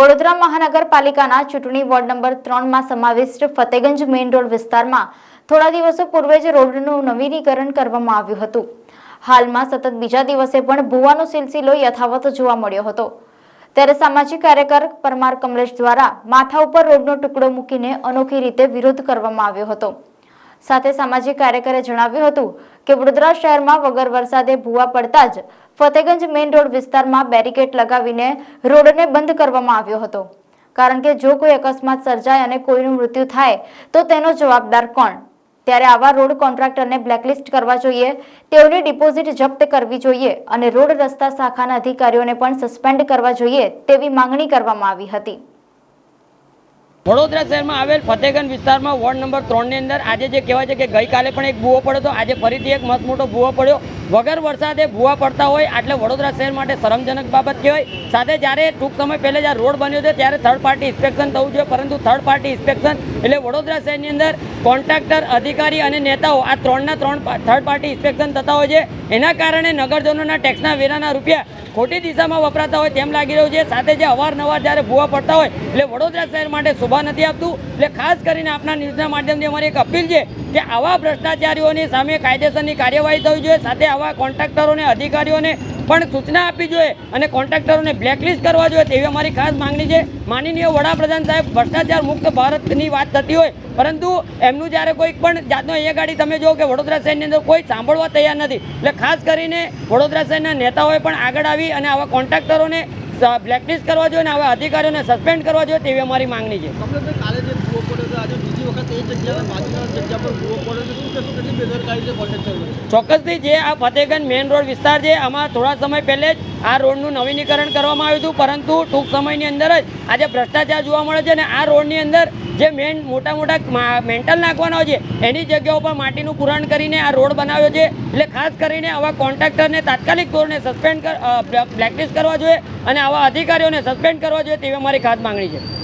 વડોદરા મહાનગરપાલિકાના ચૂંટણી ward number ત્રણમાં સમાવિષ્ટ ફતેગંજ મેઇન રોડ વિસ્તારમાં થોડા દિવસો પૂર્વે જ રોડનું નવીનીકરણ કરવામાં આવ્યું હતું. હાલમાં સતત બીજા દિવસે પણ ભૂવાનો સિલસિલો યથાવત જોવા મળ્યો હતો. ત્યારે સામાજિક કાર્યકર પરમાર કમલેશ દ્વારા માથા ઉપર રોડનો ટુકડો મૂકીને અનોખી રીતે વિરોધ કરવામાં આવ્યો હતો. સાથે સામાજિક કાર્યકરે જણાવ્યું હતું કે વડોદરા શહેરમાં વગર વરસાદે ભૂવા પડતા જ ફતેગંજ મેઇન રોડ વિસ્તારમાં બેરિકેડ લગાવીને રોડને બંધ કરવામાં આવ્યો હતો. કારણ કે જો કોઈ અકસ્માત સર્જાય અને કોઈનું મૃત્યુ થાય, તો તેનો જવાબદાર કોણ? ત્યારે આવા રોડ કોન્ટ્રાક્ટરને બ્લેકલિસ્ટ કરવા જોઈએ, તેઓની ડિપોઝિટ જપ્ત કરવી જોઈએ અને રોડ રસ્તા શાખાના અધિકારીઓને પણ સસ્પેન્ડ કરવા જોઈએ તેવી માંગણી કરવામાં આવી હતી. વડોદરા શહેરમાં આવેલ ફતેગંજ વિસ્તારમાં વોર્ડ નંબર ત્રણની અંદર આજે જે કહેવાય છે કે ગઈકાલે પણ એક ભૂવો પડ્યો હતો. આજે ફરીથી એક મસ્ત મોટો ભૂવો પડ્યો. વગર વરસાદે ભૂવા પડતા હોય એટલે વડોદરા શહેર માટે શરમજનક બાબત કહેવાય. સાથે જ્યારે ટૂંક સમય પહેલાં જ્યારે રોડ બન્યો છે ત્યારે થર્ડ પાર્ટી ઇન્સ્પેક્શન થવું જોઈએ. પરંતુ થર્ડ પાર્ટી ઇન્સ્પેક્શન એટલે વડોદરા શહેરની અંદર કોન્ટ્રાક્ટર અધિકારી અને નેતાઓ આ ત્રણના ત્રણ થર્ડ પાર્ટી ઇન્સ્પેક્શન થતા હોય છે. એના કારણે નગરજનોના ટેક્સના વેરાના રૂપિયા ખોટી દિશામાં વપરાતા હોય તેમ લાગી રહ્યું છે. સાથે જે અવારનવાર જ્યારે ભૂવા પડતા હોય, એટલે વડોદરા શહેર માટે શોભા નથી આપતું. એટલે ખાસ કરીને આપના ન્યૂઝના માધ્યમથી અમારી એક અપીલ છે કે આવા ભ્રષ્ટાચારીઓની સામે કાયદેસરની કાર્યવાહી થવી જોઈએ. સાથે આવા કોન્ટ્રાક્ટરોને, અધિકારીઓને પણ સૂચના આપવી જોઈએ અને કોન્ટ્રાક્ટરોને બ્લેકલિસ્ટ કરવા જોઈએ તેવી અમારી ખાસ માંગણી છે. માનનીય વડાપ્રધાન સાહેબ, ભ્રષ્ટાચાર મુક્ત ભારતની વાત થતી હોય, પરંતુ એમનું જ્યારે કોઈ પણ જાતનો અહીંયા ગાડી તમે જો કે વડોદરા શહેરની અંદર કોઈ સાંભળવા તૈયાર નથી. એટલે ખાસ કરીને વડોદરા શહેરના નેતાઓએ પણ આગળ આવી અને આવા કોન્ટ્રાક્ટરોને બ્લેકલિસ્ટ કરવા જોઈએ અને આવા અધિકારીઓને સસ્પેન્ડ કરવા જોઈએ તેવી અમારી માંગણી છે. ચોક્કસથી જે આ ફતેગંજ મેઇન રોડ વિસ્તાર છે આમાં થોડા સમય પહેલે જ આ રોડનું નવીનીકરણ કરવામાં આવ્યું હતું, પરંતુ ટૂંક સમયની અંદર જ આજે ભ્રષ્ટાચાર જોવા મળે છે અને આ રોડની અંદર જે મેન મોટા મોટા મેન્ટલ નાખવાના છે, એની જગ્યાઓ પર માટીનું પુરાણ કરીને આ રોડ બનાવ્યો છે. એટલે ખાસ કરીને આવા કોન્ટ્રાક્ટરને તાત્કાલિક ધોરણે સસ્પેન્ડ બ્લેકલિસ્ટ કરવા જોઈએ અને આવા અધિકારીઓને સસ્પેન્ડ કરવા જોઈએ તેવી અમારી ખાસ માંગણી છે.